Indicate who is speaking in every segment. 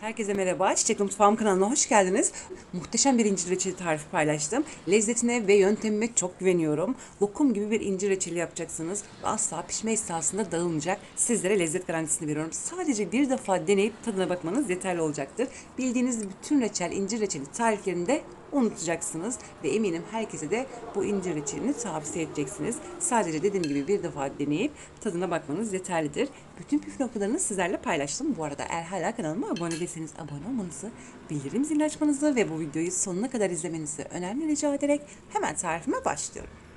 Speaker 1: Herkese merhaba. Çiçekli Mutfağım kanalına hoş geldiniz. Muhteşem bir incir reçeli tarifi paylaştım. Lezzetine ve yöntemime çok güveniyorum. Lokum gibi bir incir reçeli yapacaksınız. Asla pişme esnasında dağılmayacak. Sizlere lezzet garantisini veriyorum. Sadece bir defa deneyip tadına bakmanız yeterli olacaktır. Bildiğiniz bütün reçel, incir reçeli tariflerinde unutacaksınız ve eminim herkese de bu incir reçelini tavsiye edeceksiniz. Sadece dediğim gibi bir defa deneyip tadına bakmanız yeterlidir. Bütün püf noktalarını sizlerle paylaştım. Bu arada eğer hala kanalıma abone değilseniz abone olmanızı, bildirim zilini açmanızı ve bu videoyu sonuna kadar izlemenizi önemli rica ederek hemen tarifime başlıyorum.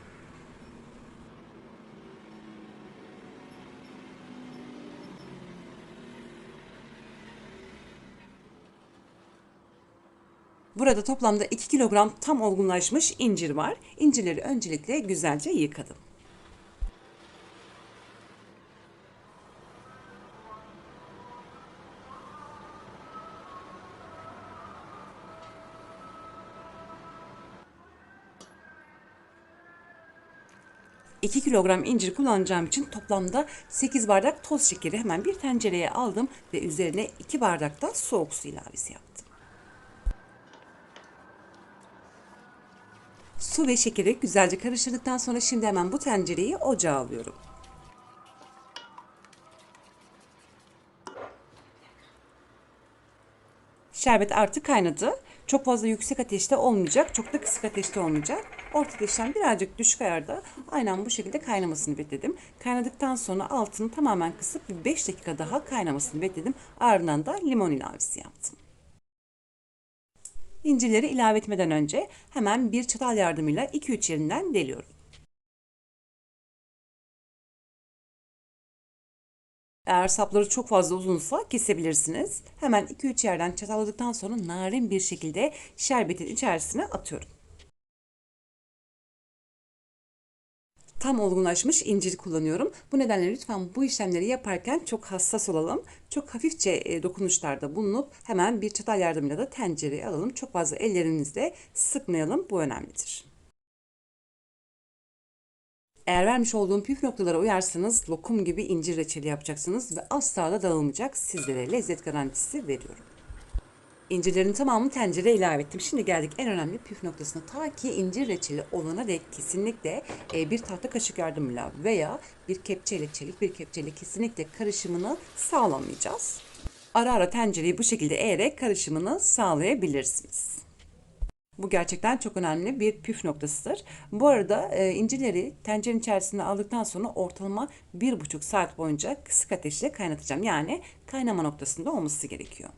Speaker 1: Burada toplamda 2 kilogram tam olgunlaşmış incir var. İncirleri öncelikle güzelce yıkadım. ...2 kilogram incir kullanacağım için toplamda 8 bardak toz şekeri hemen bir tencereye aldım... ...ve üzerine 2 bardak da soğuk su ilavesi yaptım. Su ve şekeri güzelce karıştırdıktan sonra şimdi hemen bu tencereyi ocağa alıyorum. Şerbet artık kaynadı. Çok fazla yüksek ateşte olmayacak, çok da kısık ateşte olmayacak. Orta ateşten birazcık düşük ayarda aynen bu şekilde kaynamasını bekledim. Kaynadıktan sonra altını tamamen kısıp bir 5 dakika daha kaynamasını bekledim. Ardından da limon ilavesi yaptım. İncirleri ilave etmeden önce hemen bir çatal yardımıyla 2-3 yerinden deliyorum. Eğer sapları çok fazla uzunsa kesebilirsiniz. Hemen 2-3 yerden çatalladıktan sonra narin bir şekilde şerbetin içerisine atıyorum. Tam olgunlaşmış incir kullanıyorum. Bu nedenle lütfen bu işlemleri yaparken çok hassas olalım. Çok hafifçe e, dokunuşlarda bulunup hemen bir çatal yardımıyla da tencereye alalım. Çok fazla ellerinizle sıkmayalım. Bu önemlidir. Eğer vermiş olduğum püf noktalara uyarsanız lokum gibi incir reçeli yapacaksınız ve asla da dağılmayacak. Sizlere lezzet garantisi veriyorum. İncirlerin tamamını tencereye ilave ettim. Şimdi geldik en önemli püf noktasına. Ta ki incir reçeli olana dek kesinlikle e, bir tahta kaşık yardımıyla veya bir kepçeyle, çelik bir kepçeyle kesinlikle karışımını sağlamayacağız. Ara ara tencereyi bu şekilde eğerek karışımını sağlayabilirsiniz. Bu gerçekten çok önemli bir püf noktasıdır. Bu arada e, incirleri tencerenin içerisine aldıktan sonra ortalama bir buçuk saat boyunca kısık ateşle kaynatacağım. Yani kaynama noktasında olması gerekiyor.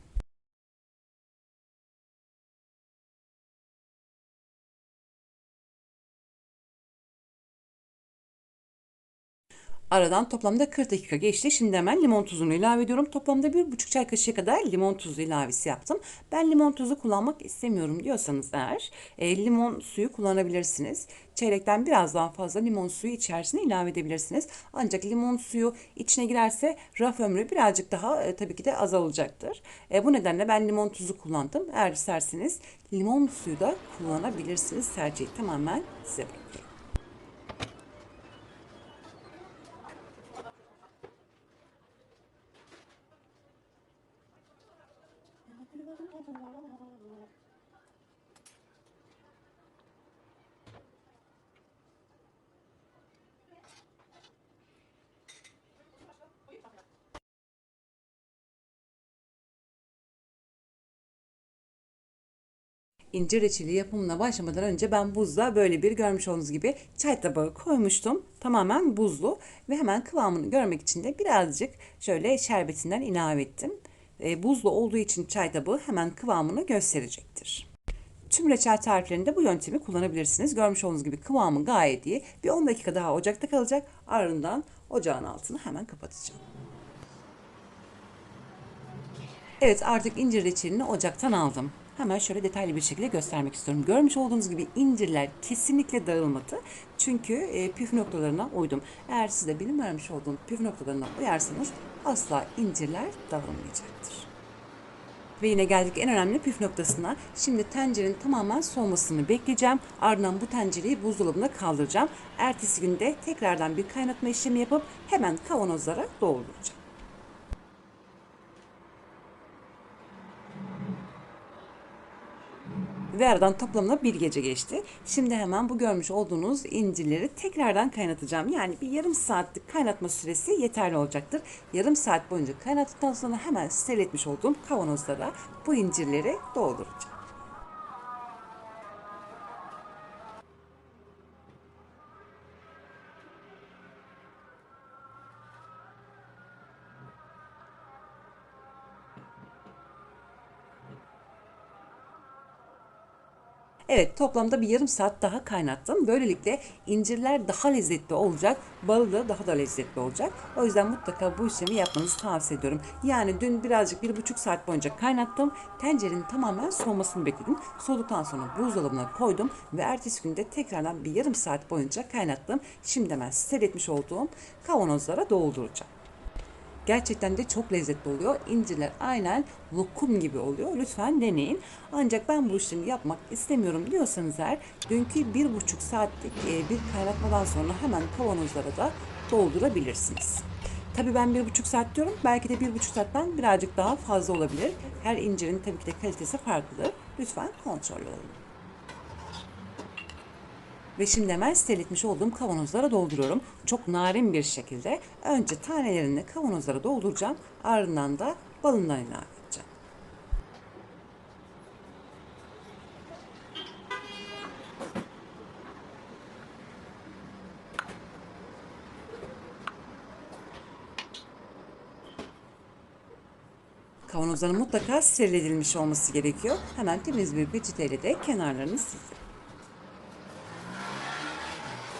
Speaker 1: Aradan toplamda 40 dakika geçti. Şimdi hemen limon tuzunu ilave ediyorum. Toplamda 1,5 çay kaşığı kadar limon tuzu ilavesi yaptım. Ben limon tuzu kullanmak istemiyorum diyorsanız eğer e, limon suyu kullanabilirsiniz. Çeyrekten biraz daha fazla limon suyu içerisine ilave edebilirsiniz. Ancak limon suyu içine girerse raf ömrü birazcık daha e, tabii ki de azalacaktır. E, bu nedenle ben limon tuzu kullandım. Eğer isterseniz limon suyu da kullanabilirsiniz. Tercihi tamamen size bırakıyorum. İncir reçeli yapımına başlamadan önce ben buzda böyle bir görmüş olduğunuz gibi çay tabağı koymuştum. Tamamen buzlu ve hemen kıvamını görmek için de birazcık şöyle şerbetinden ilave ettim. E, buzlu olduğu için çay tabağı hemen kıvamını gösterecektir. Tüm reçel tariflerinde bu yöntemi kullanabilirsiniz. Görmüş olduğunuz gibi kıvamı gayet iyi. Bir 10 dakika daha ocakta kalacak. Ardından ocağın altını hemen kapatacağım. Evet artık incir reçelini ocaktan aldım. Hemen şöyle detaylı bir şekilde göstermek istiyorum. Görmüş olduğunuz gibi incirler kesinlikle dağılmadı. Çünkü e, püf noktalarına uydum. Eğer siz de benim vermiş olduğum püf noktalarına uyarsanız asla incirler dağılmayacaktır. Ve yine geldik en önemli püf noktasına. Şimdi tencerenin tamamen soğumasını bekleyeceğim. Ardından bu tencereyi buzdolabına kaldıracağım. Ertesi günde tekrardan bir kaynatma işlemi yapıp hemen kavanozlara dolduracağım. Ve aradan toplamda bir gece geçti. Şimdi hemen bu görmüş olduğunuz incirleri tekrardan kaynatacağım. Yani bir yarım saatlik kaynatma süresi yeterli olacaktır. Yarım saat boyunca kaynattıktan sonra hemen seyretmiş olduğum kavanozlara bu incirleri dolduracağım. Evet toplamda bir yarım saat daha kaynattım. Böylelikle incirler daha lezzetli olacak. Balı da daha da lezzetli olacak. O yüzden mutlaka bu işlemi yapmanızı tavsiye ediyorum. Yani dün birazcık bir buçuk saat boyunca kaynattım. Tencerenin tamamen soğumasını bekledim. Soğuduktan sonra buzdolabına koydum ve ertesi günde tekrardan bir yarım saat boyunca kaynattım. Şimdi hemen seyretmiş olduğum kavanozlara dolduracağım. Gerçekten de çok lezzetli oluyor. İncirler aynen lokum gibi oluyor. Lütfen deneyin. Ancak ben bu işlemi yapmak istemiyorum diyorsanız eğer dünkü bir buçuk saatlik e, bir kaynatmadan sonra hemen kavanozlara da doldurabilirsiniz. Tabii ben bir buçuk saat diyorum. Belki de bir buçuk saatten birazcık daha fazla olabilir. Her incirin tabii ki de kalitesi farklıdır. Lütfen kontrol olun. Ve şimdi hemen seyretmiş olduğum kavanozlara dolduruyorum. Çok narin bir şekilde. Önce tanelerini kavanozlara dolduracağım. Ardından da balından ilave edeceğim. Kavanozların mutlaka steril edilmiş olması gerekiyor. Hemen temiz bir peçeteyle de kenarlarını sildim.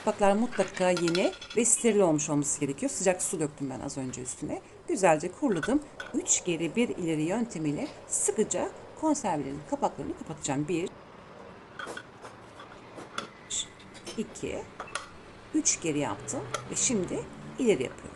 Speaker 1: Kapaklar mutlaka yeni ve steril olmuş olması gerekiyor. Sıcak su döktüm ben az önce üstüne. Güzelce kuruladım. 3 geri bir ileri yöntemiyle sıkıca konservelerin kapaklarını kapatacağım. 1 2 3 geri yaptım ve şimdi ileri yapıyorum.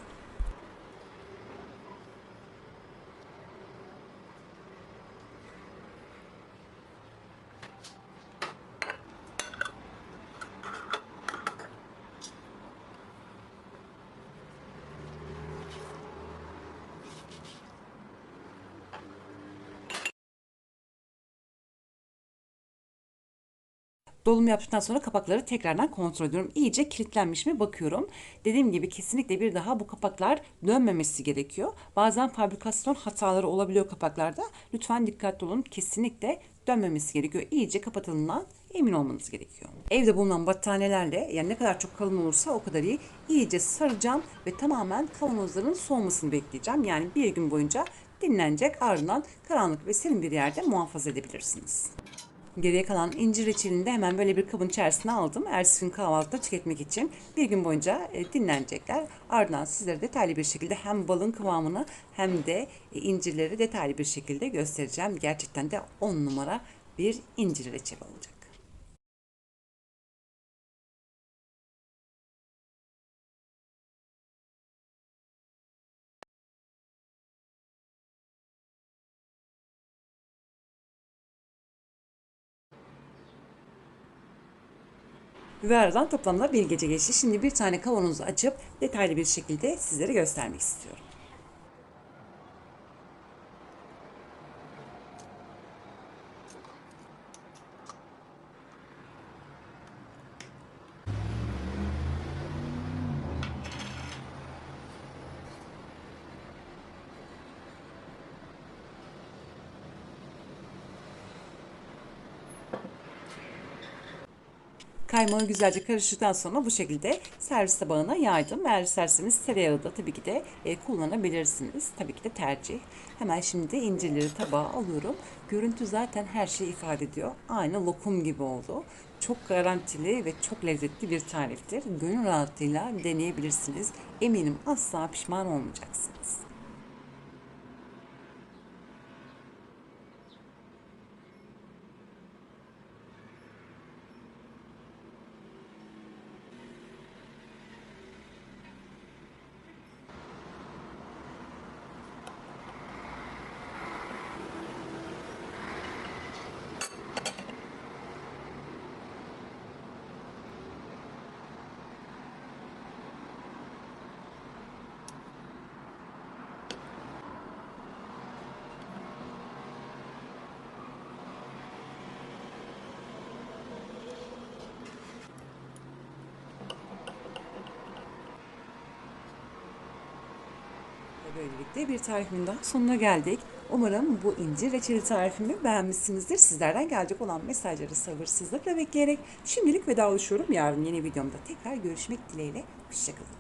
Speaker 1: Dolum yaptıktan sonra kapakları tekrardan kontrol ediyorum. İyice kilitlenmiş mi bakıyorum. Dediğim gibi kesinlikle bir daha bu kapaklar dönmemesi gerekiyor. Bazen fabrikasyon hataları olabiliyor kapaklarda. Lütfen dikkatli olun. Kesinlikle dönmemesi gerekiyor. İyice kapatıldığından emin olmanız gerekiyor. Evde bulunan battaniyelerle yani ne kadar çok kalın olursa o kadar iyi. İyice saracağım ve tamamen kavanozların soğumasını bekleyeceğim. Yani bir gün boyunca dinlenecek ardından karanlık ve serin bir yerde muhafaza edebilirsiniz. Geriye kalan incir reçelini de hemen böyle bir kabın içerisine aldım. Ertesi gün kahvaltıda tüketmek için bir gün boyunca e, dinlenecekler. Ardından sizlere detaylı bir şekilde hem balın kıvamını hem de e, incirleri detaylı bir şekilde göstereceğim. Gerçekten de 10 numara bir incir reçeli olacak. Ve aradan toplamda bir gece geçti. Şimdi bir tane kavanozu açıp detaylı bir şekilde sizlere göstermek istiyorum. Kaymağı güzelce karıştıktan sonra bu şekilde servis tabağına yaydım. Eğer isterseniz tereyağı da tabii ki de e, kullanabilirsiniz. Tabii ki de tercih. Hemen şimdi incirleri tabağa alıyorum. Görüntü zaten her şeyi ifade ediyor. Aynı lokum gibi oldu. Çok garantili ve çok lezzetli bir tariftir. Gönül rahatlığıyla deneyebilirsiniz. Eminim asla pişman olmayacaksınız. Böylelikle bir tarifimin daha sonuna geldik. Umarım bu incir reçeli tarifimi beğenmişsinizdir. Sizlerden gelecek olan mesajları sabırsızlıkla bekleyerek şimdilik vedalaşıyorum. Yarın yeni videomda tekrar görüşmek dileğiyle. Hoşçakalın.